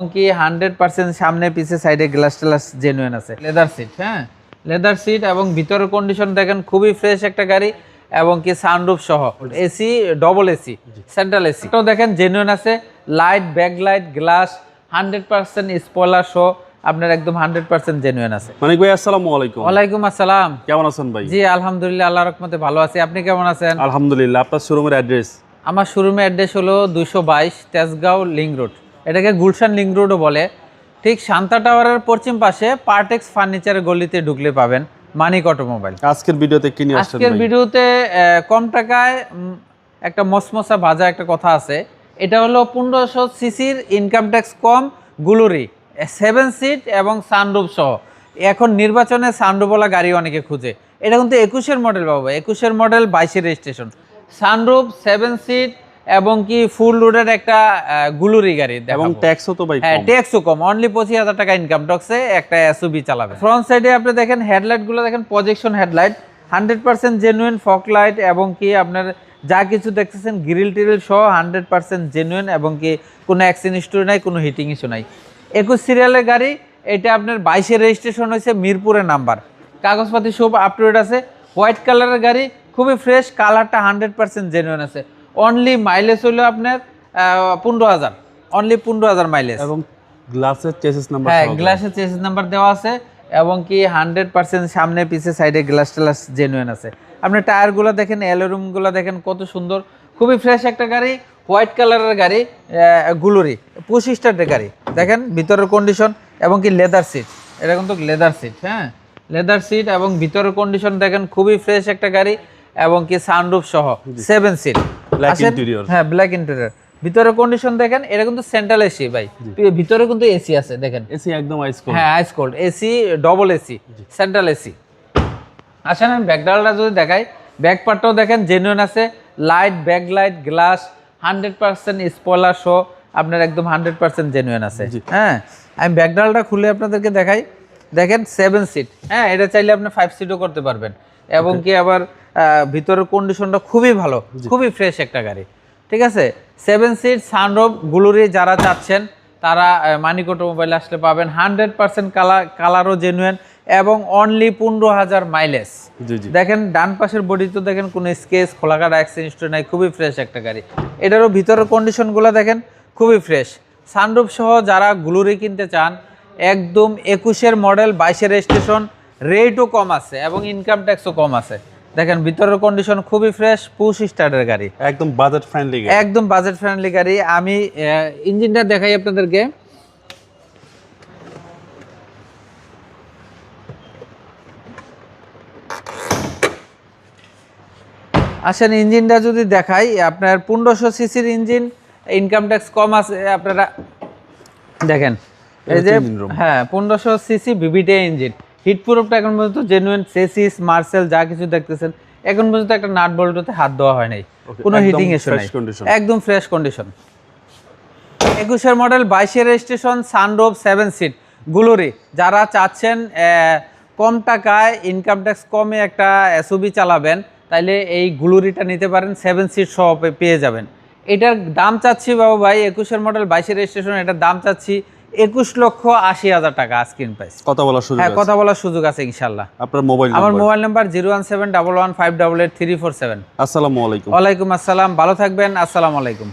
কি hundred percent সামনে পিছে সাইডে গ্লাস টালাস জেনুইন আছে। লেদার সিট হ্যাঁ? লেদার সিট এবং ভিতরের কন্ডিশন দেখেন খুবই ফ্রেশ একটা গাড়ি এবং কি সানরুফ সহ। AC double AC central AC তো দেখেন জেনুইন আছে। Light back light glass hundred percent spoiler সহ আপনার একদম হান্ড্রেড পার্সেন্ট জেনুইন আছে। মানিক ভাই আসসালামু আলাইকুম। ওয়ালাইকুম আসসালাম। কেমন আছেন ভাই? জি আলহামদুলিল্লাহ আল্লাহ রহমতে ভালো আছি। আপনি কেমন আছেন? আলহামদুলিল্লাহ আপনার শোরুমের অ্যাড্রেস আমার শোরুমের অ্যাড্রেস হলো দুশো বাইশ তেজগাঁও লিঙ্ক রোড। এটাকে গুলশান লিঙ্ক রোডও বলে। ঠিক শান্তা টাওয়ারের পশ্চিম পাশে পার্টেক্স ফার্নিচারের গলিতে ঢুকলে পাবেন মানিক অটোমোবাইল। আজকের ভিডিওতে কি নিয়ে আজকের ভিডিওতে কম টাকায় একটা মসমসা ভাজা একটা কথা আছে। এটা হলো পনেরোশো সিসির ইনকাম ট্যাক্স কম গুলুরি সেভেন সিট এবং সানরুফ সহ। এখন নির্বাচনে সানরুফওয়ালা গাড়ি অনেকে খুঁজে। এটা কিন্তু একুশের মডেল বাবু একুশের মডেল বাইশের রেজিস্ট্রেশন সানরুফ সেভেন সিট এবং কি ফুল লোডের একটা গুলুরি গাড়ি এবং। ট্যাক্সও তো ভাই হ্যাঁ ট্যাক্সও কম। অনলি পঁচিশ হাজার টাকা ইনকাম ট্যাক্সে একটা এসইউবি চালাবে। ফ্রন্ট সাইডে আপনি দেখেন হেডলাইটগুলো দেখেন projection headlight hundred percent genuine fog light এবং কি আপনার যা কিছু দেখতেছেন গ্রিল টিরিল সহ হান্ড্রেড পার্সেন্ট জেনুইন এবং কি কোনো অ্যাক্সিডেন্ট ইস্যু নাই কোনো হিটিং ইস্যু নাই। একুশ সিরিয়ালের গাড়ি এটা আপনার বাইশে রেজিস্ট্রেশন হয়েছে মিরপুরের নাম্বার। কাগজপাতি সব আপ টু ডেট আছে। হোয়াইট কালারের গাড়ি খুবই ফ্রেশ কালারটা হান্ড্রেড পার্সেন্ট জেনুইন আছে। অনলি মাইলেজ হলো আপনার পনেরো হাজার। অনলি পনেরো হাজার মাইলেজ এবং গ্লাসের চেসিস নাম্বার হ্যাঁ গ্লাসের চেসিস নাম্বার দেওয়া আছে এবং কি হান্ড্রেড পার্সেন্ট সামনে পিছে সাইডে গ্লাস টালাস জেনুইন আছে। আপনি টায়ারগুলো দেখেন অ্যালোরুমগুলো দেখেন কত সুন্দর। খুবই ফ্রেশ একটা গাড়ি হোয়াইট কালারের গাড়ি গুলুরি পঁচিশ স্টারের গাড়ি। দেখেন ভিতরের কন্ডিশন এবং কি লেদার সিট এটা কিন্তু লেদার সিট হ্যাঁ? লেদার সিট এবং ভিতরের কন্ডিশন দেখেন খুবই ফ্রেশ একটা গাড়ি এবং কি সানরুফ সহ সেভেন সিট হ্যাঁ ব্ল্যাক ইন্টেরিয়র ভিতরে কন্ডিশন দেখেন এটা কিন্তু সেন্ট্রাল এসি ভাই। ভিতরে কিন্তু এসি আছে দেখেন। এসি একদম আইস কোল্ড হ্যাঁ ice cold AC double AC central AC আসেন আমি ব্যাকডালটা যদি দেখাই ব্যাক পার্টটাও দেখেন জেনুইন আছে। Light back light glass hundred percent spoiler show আপনার একদম হান্ড্রেড পার্সেন্ট জেনুইন আছে। হ্যাঁ আমি ব্যাকডালটা খুলে আপনাদেরকে দেখাই। দেখেন সেভেন সিট হ্যাঁ এটা চাইলে আপনি ফাইভ সিটও করতে পারবেন। এবং কি আবার ভিতরের কন্ডিশনটা খুবই ভালো খুবই ফ্রেশ একটা গাড়ি। ঠিক আছে? সেভেন সিট সানরোভ গুলুরি যারা চাচ্ছেন তারা মানিকোটো মোবাইল আসলে পাবেন। হান্ড্রেড পার্সেন্ট কালার কালারও জেনুয়েন এবং অনলি পনেরো হাজার মাইলেজ দেখেন ডান পাশের বডি তো দেখেন কোনো স্কেচ খোলাকাটা অ্যাক্সিডেন্ট নাই খুবই ফ্রেশ একটা গাড়ি। এটারও ভিতরের কন্ডিশনগুলো দেখেন খুবই ফ্রেশ সানরুফ সহ যারা গ্লুরি কিনতে চান একদম একুশের মডেল বাইশের রেজিস্ট্রেশন রেটও কম আছে এবং ইনকাম ট্যাক্সও কম আছে। দেখেন ভিতরের কন্ডিশন খুবই ফ্রেশ পুশ স্টার্টের গাড়ি। একদম বাজেট ফ্রেন্ডলি একদম বাজেট ফ্রেন্ডলি গাড়ি। আমি ইঞ্জিনটা দেখাই আপনাদেরকে। আসেন ইঞ্জিনটা যদি দেখাই আপনার পনেরোশো সিসির ইঞ্জিন ইনকাম ট্যাক্স কম আছে আপনারা দেখেন এই যে হ্যাঁ পনেরোশো সিসি বিবিটে ইঞ্জিন হিট প্রুফটা এখন পর্যন্ত জেনুইন সেসিস মার্সেল যা কিছু দেখতেছেন এখন পর্যন্ত একটা নাট বল্টুতে হাত দেওয়া হয় নাই। কোনো হিটিং fresh নাই। একদম ফ্রেশ কন্ডিশন একুশের মডেল বাইশের রেজিস্ট্রেশন সানরোভ সেভেন সিট গুলোরি যারা চাচ্ছেন কম টাকায় ইনকাম ট্যাক্স কমে একটা এসওবি চালাবেন তাইলে এই গুলোরিটা নিতে পারেন সেভেন সিট সহ পেয়ে যাবেন। এটার দাম চাচ্ছি বাবু ভাই একুশের মডেল বাইশের রেজিস্ট্রেশন এটার দাম চাচ্ছি একুশ লক্ষ আশি হাজার টাকা স্ক্রিন প্রাইস কথা বলার সুযোগ হ্যাঁ কথা বলার সুযোগ আছে ইনশাল্লাহ। আপনার মোবাইল আমার mobile number zero one seven double one five double eight three four seven. আসসালামু আলাইকুম। ওয়ালাইকুম আসসালাম ভালো থাকবেন আসসালামু আলাইকুম।